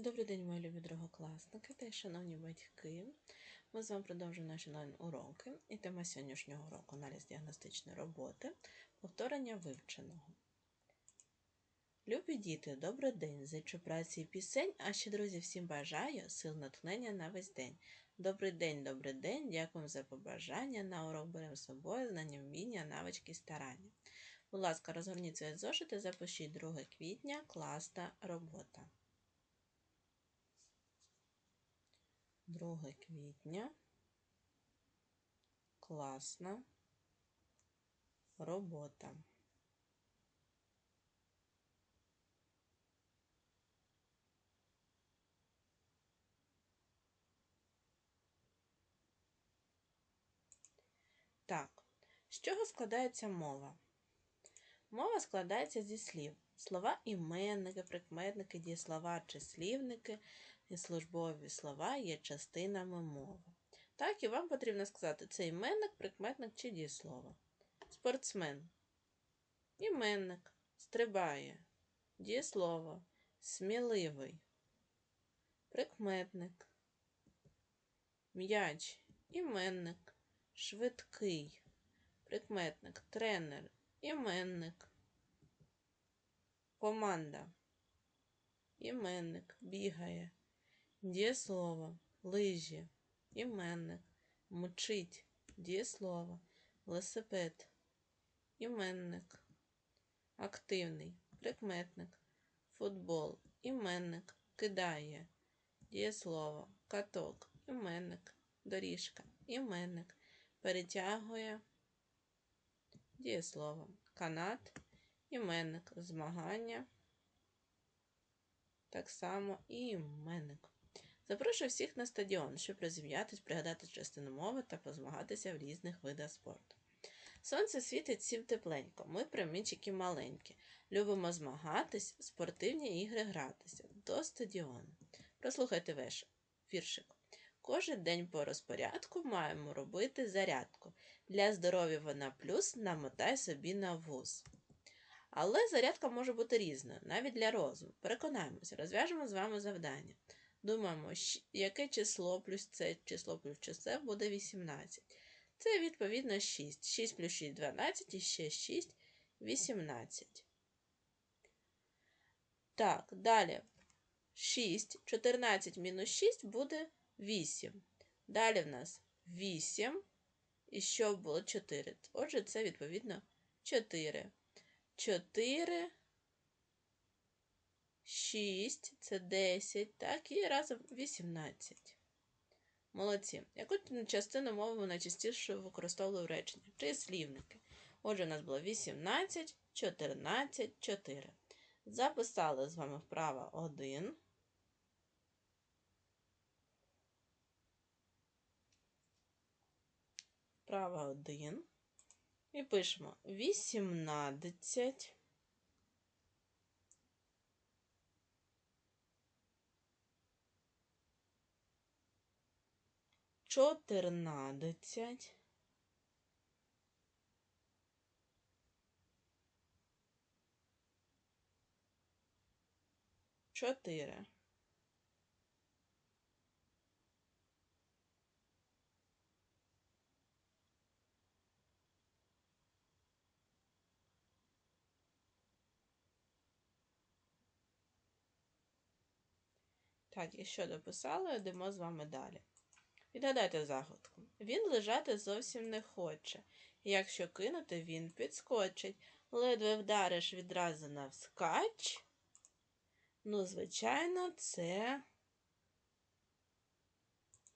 Добрий день, мої любі другокласники та й шановні батьки. Ми з вами продовжуємо наші онлайн-уроки. І тема сьогоднішнього уроку аналіз діагностичної роботи, повторення вивченого. Любі діти, добрий день! Зичу праці і пісень, а ще, друзі, всім бажаю сил натхнення на весь день. Добрий день, добрий день, дякую за побажання. На урок беремо з собою знання, вміння, навички старання. Будь ласка, розгорніть своє зошити, запишіть 2 квітня, класна робота. 2 квітня. Класна робота. Так, з чого складається мова? Мова складається зі слів. Слова іменники, прикметники, дієслова, числівники і службові слова є частинами мови. Так, і вам потрібно сказати, це іменник, прикметник чи дієслово. Спортсмен. Іменник. Стрибає. Дієслово. Сміливий. Прикметник. М'яч. Іменник. Швидкий. Прикметник. Тренер. Іменник. Команда. Іменник бігає. Дієслово. Лижі. Іменник. Мчить. Дієслово. Велосипед. Іменник. Активний. Прикметник. Футбол. Іменник. Кидає. Дієслово. Каток. Іменник. Доріжка. Іменник. Перетягує. Дієслово. Канат. Іменник. Змагання. Так само і іменник. Запрошую всіх на стадіон, щоб розім'ятись, пригадати частину мови та позмагатися в різних видах спорту. Сонце світить всім тепленько, ми примінчики маленькі. Любимо змагатись, спортивні ігри гратися до стадіону. Прослухайте веш, віршик. Кожен день по розпорядку маємо робити зарядку. Для здоров'я вона плюс намотай собі на вуз. Але зарядка може бути різною, навіть для розуму. Переконаємося, розв'яжемо з вами завдання. Думаємо, яке число плюс це число плюс це буде 18. Це відповідно 6. 6 плюс 6 12 і ще 6 18. Так, далі. 6, 14 мінус 6 буде 8. Далі в нас 8. І що було 4. Отже, це відповідно 4. 4, 6, це 10, так, і разом 18. Молодці. Яку частину мови найчастіше використовували в реченні? Числівники. Отже, у нас було 18, 14, 4. Записали з вами вправо 1. Вправо 1. І пишемо 18. Чотирнадцять. Чотири. Так, і що дописали, йдемо з вами далі. Відгадайте загадку. Він лежати зовсім не хоче. Якщо кинути, він підскочить. Ледве вдариш відразу навскач. Ну, звичайно, це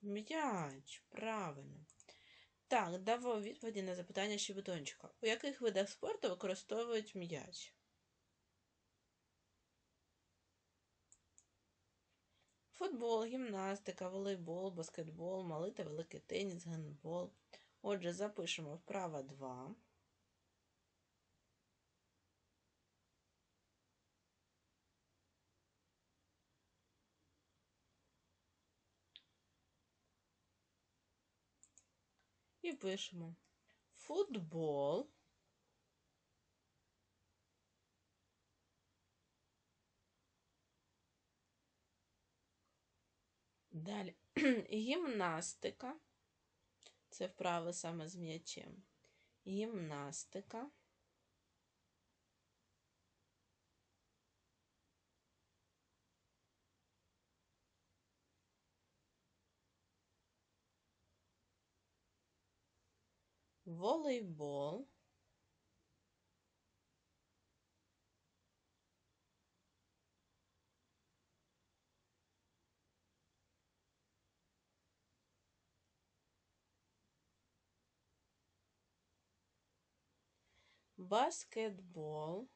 м'яч. Правильно. Так, давай відповіді на запитання щебетончика. У яких видах спорту використовують м'яч? Футбол, гімнастика, волейбол, баскетбол, малий та великий теніс, гандбол. Отже, запишемо вправа 2. І пишемо футбол. Далі. Гімнастика. Це вправи саме з м'ячем. Гімнастика. Волейбол. Баскетбол.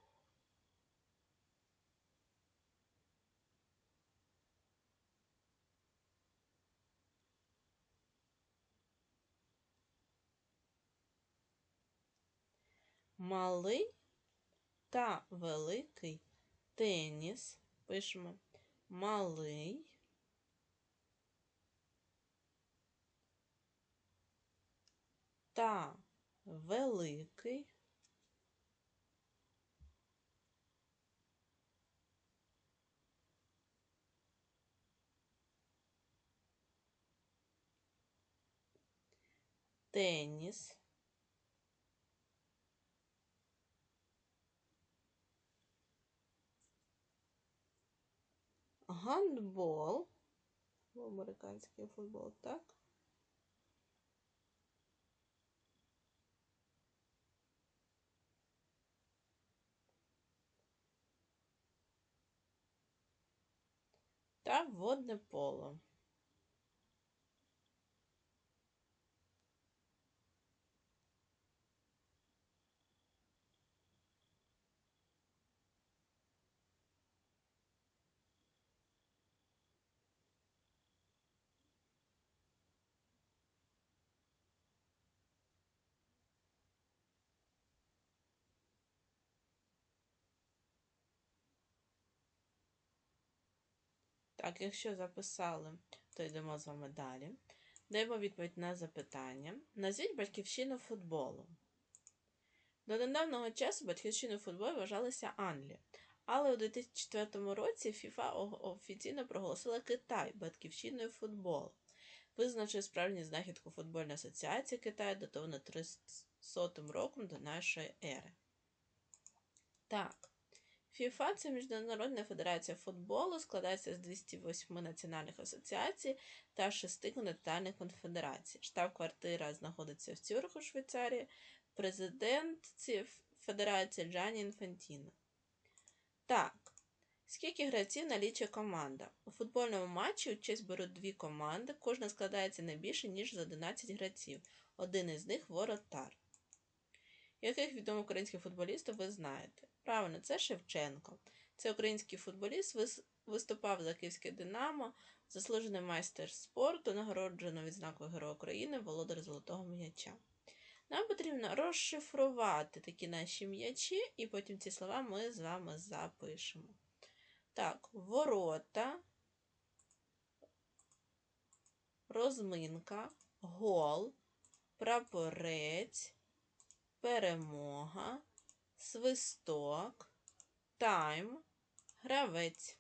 Малий та великий теніс. Пишемо малий. Та великий. Теніс. Гандбол. Американський футбол, так? Та водне поло. Так, якщо записали, то йдемо з вами далі. Даємо відповідь на запитання. Назвіть батьківщину футболу. До недавнього часу батьківщиною футболу вважалася Англія. Але у 2004 році FIFA офіційно проголосила Китай батьківщиною футболу. Визначив справжню знахідку футбольної асоціації Китаю датовано 300 роком до нашої ери. Так. ФІФА це Міжнародна федерація футболу, складається з 208 національних асоціацій та 6 континентальних конфедерацій. Штаб-квартира знаходиться в Цюрху, Швейцарії, президент федерації Джані Інфантіно. Так, скільки гравців налічує команда? У футбольному матчі участь беруть дві команди, кожна складається не більше, ніж з 11 гравців. Один із них воротар. Яких відомих українських футболістів ви знаєте? Правильно, це Шевченко. Це український футболіст, виступав за Київське Динамо, заслужений майстер спорту, нагороджено відзнакою Героя України, володар Золотого м'яча. Нам потрібно розшифрувати такі наші м'ячі, і потім ці слова ми з вами запишемо. Так, ворота, розминка, гол, прапорець перемога, свисток, тайм, гравець.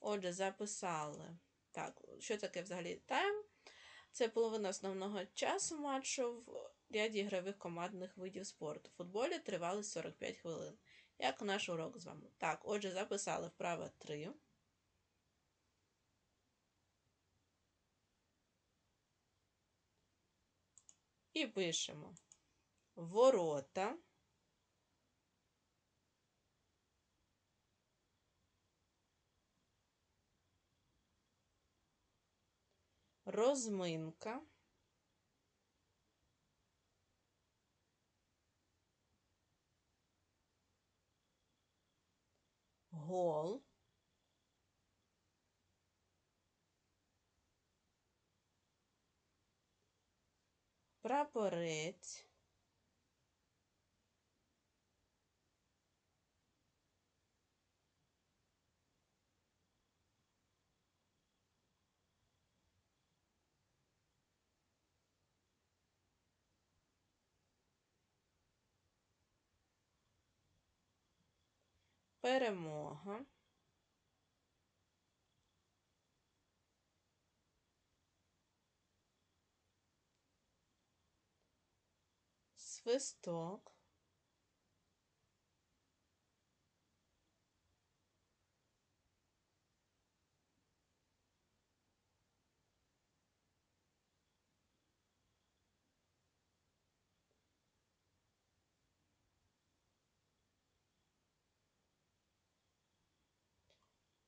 Отже, записали. Так, що таке взагалі тайм? Це половина основного часу матчу в ряді ігрових командних видів спорту. В футболі тривали 45 хвилин. Як наш урок з вами. Так, отже, записали вправо 3. І пишемо ворота. Розминка. Гол. Прапорець. перемога. Свисток.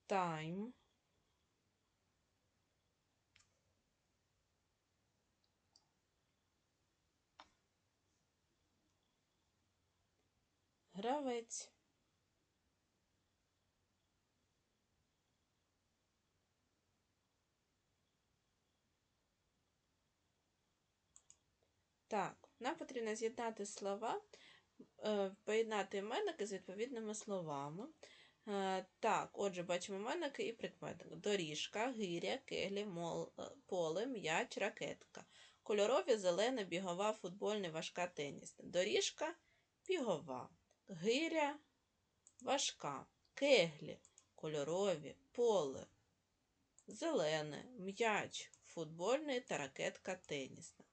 Тайм, гравець. Так, нам потрібно з'єднати слова, е, поєднати іменники з відповідними словами. Е, Так, отже, бачимо іменники і прикметник. Доріжка, гиря, кеглі, мол, е, поле, м'яч, ракетка. Кольорові, зелена, бігова, футбольна, важка, тенісна. Доріжка бігова. Гиря важка. Кеглі кольорові, поле, зелене, м'яч, футбольний та ракетка тенісна.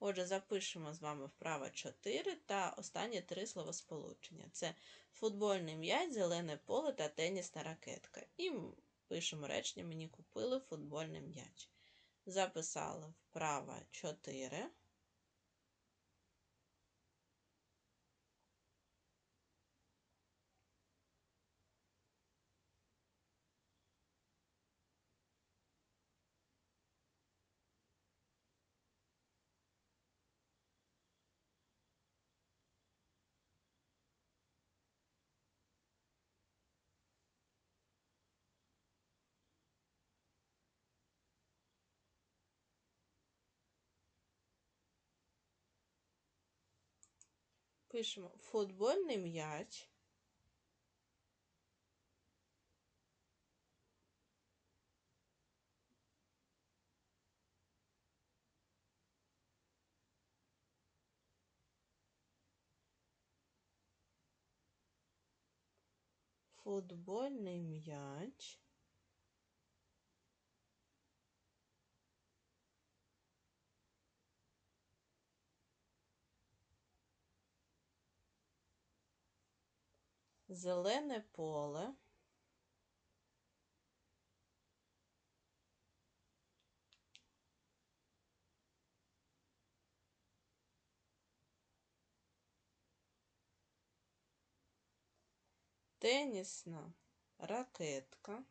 Отже, запишемо з вами вправо 4 та останні три словосполучення. Це футбольний м'яч, зелене поле та тенісна ракетка. І пишемо речення мені купили футбольний м'яч. Записали вправо 4. Пишемо футбольний м'яч. Футбольний м'яч. Зелене поле. Тенісна ракетка.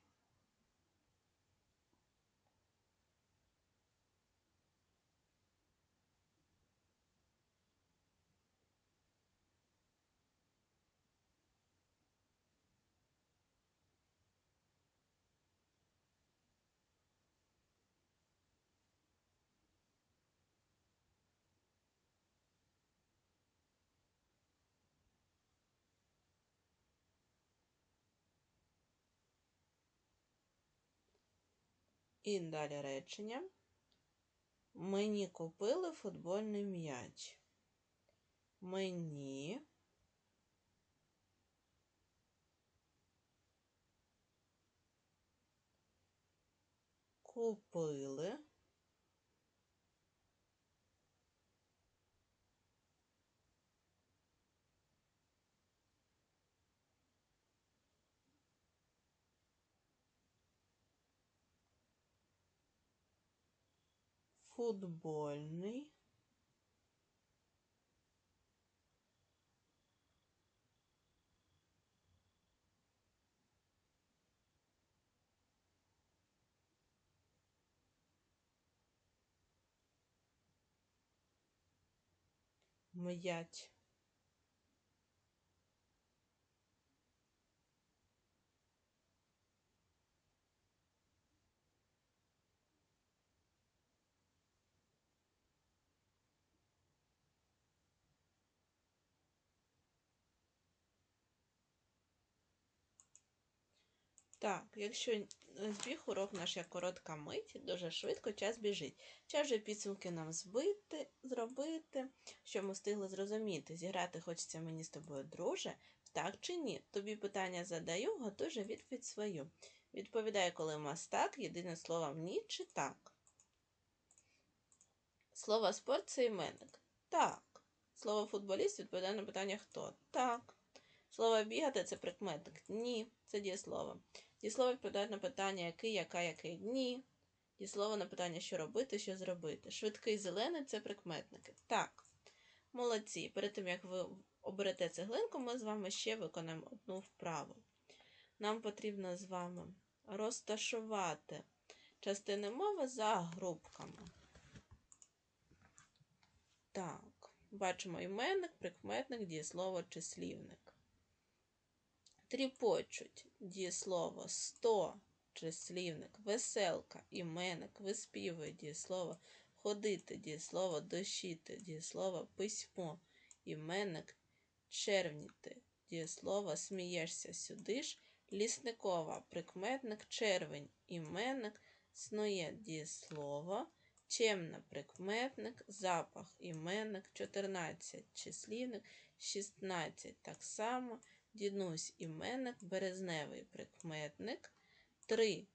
І далі речення. Мені купили футбольний м'яч. Мені купили футбольний м'яч. Так, якщо збіг урок наш як коротка мить, дуже швидко час біжить. Час вже підсумки нам збити, зробити, що ми встигли зрозуміти. Зіграти хочеться мені з тобою, друже, так чи ні? Тобі питання задаю, готуй же відповідь свою. Відповідай, коли у нас так, єдине слово ні чи так. Слово спорт це іменник. Так. Слово футболіст відповідає на питання хто? Так. Слово бігати це прикметник. Ні, це дієслово. Дієслово відповідає на питання який, яка, який. Ні. Дієслово на питання що робити, що зробити. Швидкий зелений це прикметники. Так. Молодці. Перед тим як ви оберете цеглинку, ми з вами ще виконаємо одну вправу. Нам потрібно з вами розташувати частини мови за групками. Так, бачимо іменник, прикметник, дієслово, числівник. Тріпочуть. Дієслово 100, числівник, веселка, іменник, виспівує дієслово, ходити, дієслово, дощити, дієслово, письмо, іменник, червніти, дієслово, смієшся сюди ж, лісникова, прикметник, червень, іменник, снує дієслово, чемна прикметник, запах, іменник, 14 числівник, 16 так само, дідусь іменник, березневий прикметник, 3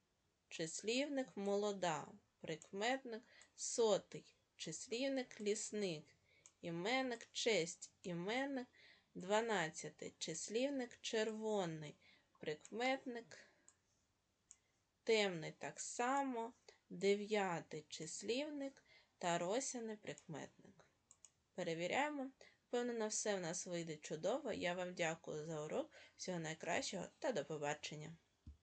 числівник, молода, прикметник, сотий числівник, лісник, іменник, честь, іменник, 12 числівник, червоний, прикметник, темний так само, дев'ятий числівник та росяний прикметник. Перевіряємо. Впевнена, все в нас вийде чудово. Я вам дякую за урок. Всього найкращого та до побачення!